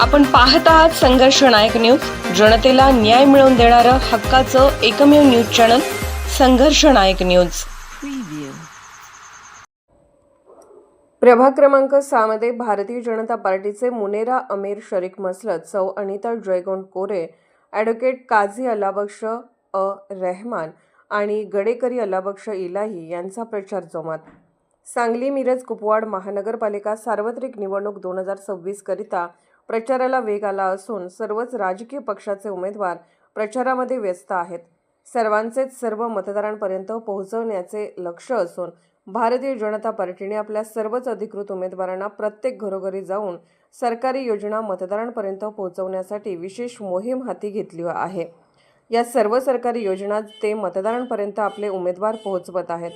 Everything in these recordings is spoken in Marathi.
आपण पाहत आहात संघर्ष नायक न्यूज. जनतेला न्याय मिळवून देणारं हक्काचं एकमेव न्यूज चॅनल संघर्ष नायक न्यूज. प्रभाग क्रमांक सहामध्ये भारतीय जनता पार्टीचे मुनेरा अमीर शरीक मसलत सौ अनिता जयगोंड कोरे ॲडव्होकेट काझी अलाबक्ष अ रेहमान आणि गडेकरी अलाबक्ष इलाही यांचा प्रचार जोमात. सांगली मिरज कुपवाड महानगरपालिका सार्वत्रिक निवडणूक दोन हजार सव्वीसकरिता प्रचाराला वेग आला असून सर्वच राजकीय पक्षाचे उमेदवार प्रचारामध्ये व्यस्त आहेत. सर्वांचेच सर्व मतदारांपर्यंत पोहोचवण्याचे लक्ष असून भारतीय जनता पार्टीने आपल्या सर्वच अधिकृत उमेदवारांना प्रत्येक घरोघरी जाऊन सरकारी योजना मतदारांपर्यंत पोहोचवण्यासाठी विशेष मोहीम हाती घेतली आहे. या सर्व सरकारी योजना ते मतदारांपर्यंत आपले उमेदवार पोहोचवत आहेत.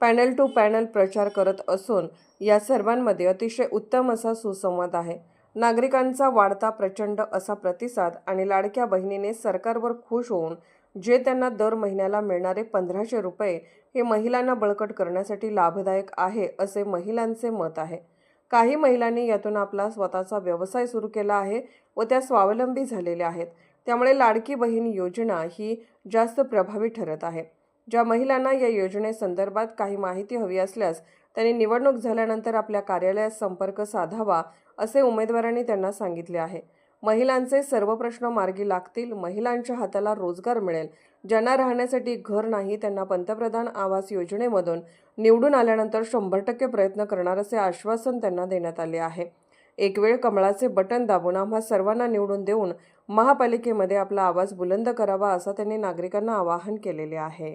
पॅनल टू पॅनल प्रचार करत असून या सर्वांमध्ये अतिशय उत्तम असा सुसंवाद आहे. नागरिकांचा वाढता प्रचंड असा प्रतिसाद आणि लाडक्या बहिणीने सरकारवर खुश होऊन जे त्यांना दर महिन्याला मिळणारे पंधराशे रुपये हे महिलांना बळकट करण्यासाठी लाभदायक आहे असे महिलांचे मत आहे. काही महिलांनी यातून आपला स्वतःचा व्यवसाय सुरू केला आहे व त्या स्वावलंबी झालेल्या आहेत. त्यामुळे लाडकी बहीण योजना ही जास्त प्रभावी ठरत आहे. ज्या महिलांना या योजनेसंदर्भात काही माहिती हवी असल्यास त्यांनी निवडणूक झाल्यानंतर आपल्या कार्यालयात संपर्क साधावा असे उमेदवारांनी त्यांना सांगितले आहे. महिलांचे सर्व प्रश्न मार्गी लागतील महिलांच्या हाताला रोजगार मिळेल ज्यांना राहण्यासाठी घर नाही त्यांना पंतप्रधान आवास योजनेमधून निवडून आल्यानंतर शंभर टक्के प्रयत्न करणार असे आश्वासन त्यांना देण्यात आले आहे. एक वेळ कमळाचे बटन दाबून आम्हा सर्वांना निवडून देऊन महापालिकेमध्ये आपला आवाज बुलंद करावा असं त्यांनी नागरिकांना आवाहन केलेले आहे.